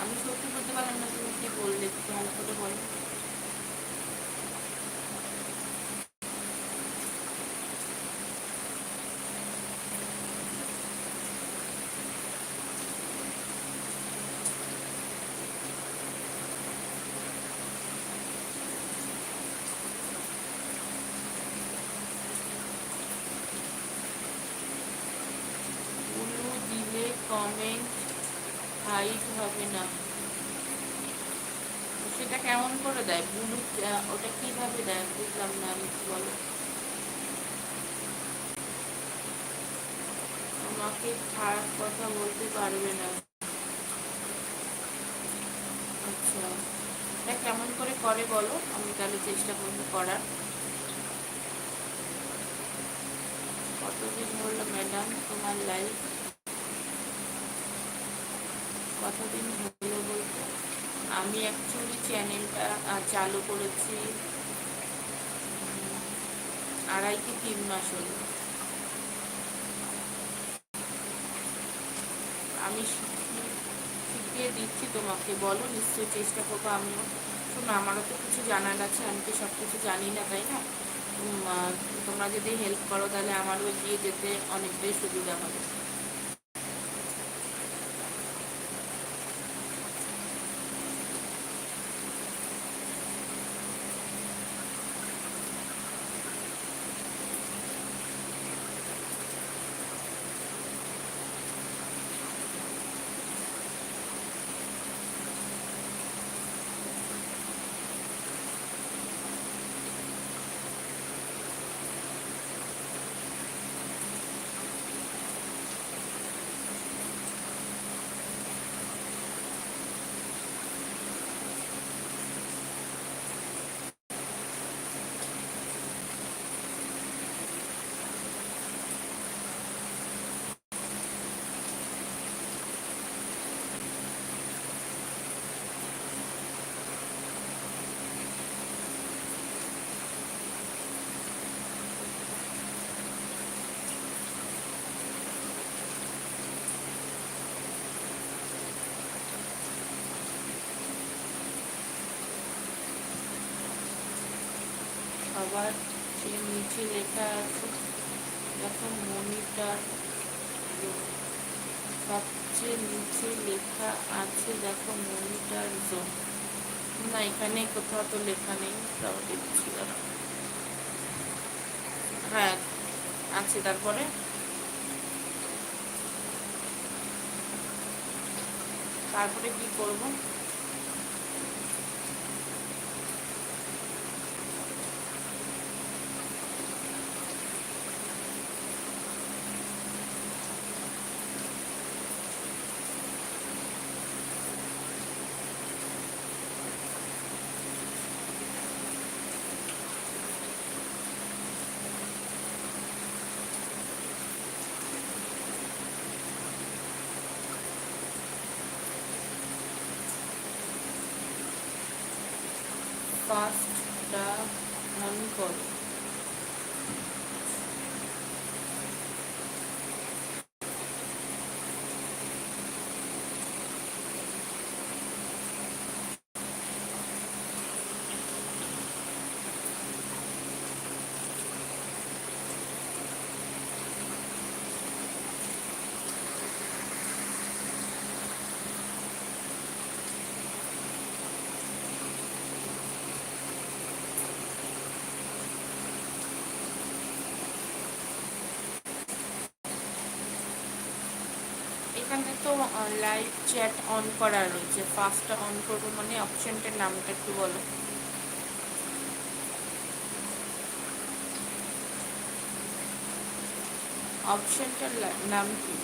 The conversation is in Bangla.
আমি সত্যি বলতে পারলাম না তুমি কি বললে ভালো করে বলো। দিলে কমেন্ট হাইট হবে না। সেটা কেমন করে দেয়? ব্লু ওটা কীভাবে দেয়? বুঝলাম না আমি, বলো। আমাকে খারাপ কথা বলতে পারবে না। আচ্ছা এটা কেমন করে করে বলো? আমি তাহলে চেষ্টা করব করার। কতদিন হলো ম্যাডাম তোমার লাইফ কতদিন হলো বলতে আমি অ্যাকচুয়ালি চ্যানেলটা চালু করেছি আড়াই কি তিন মাস হলো। আমি শিখিয়ে দিচ্ছি তোমাকে। বলো, নিশ্চয়ই চেষ্টা করব আমিও। শোনো, আমারও তো কিছু জানার আছে, আমি তো সব কিছু জানি না, তাই না? তোমরা যদি হেল্প করো, তাহলে আমারও এগিয়ে যেতে অনেকটাই সুবিধা হবে। সবার যে নিচে লেখা আছে। দেখো মনিটার সবচেয়ে নিচে লেখা আছে। দেখো মনিটার জোন না, এখানে কোথাও তো লেখা নেই, তাও দেখছি। হ্যাঁ আছে, তারপরে? তারপরে কি করব? ফার্স্টটা অন করো। এখানে তো লাইভ চ্যাট অন করা রয়েছে। ফার্স্টটা অন করব মানে অপশনটার নামটা একটু বলো। অপশনটার নাম কি?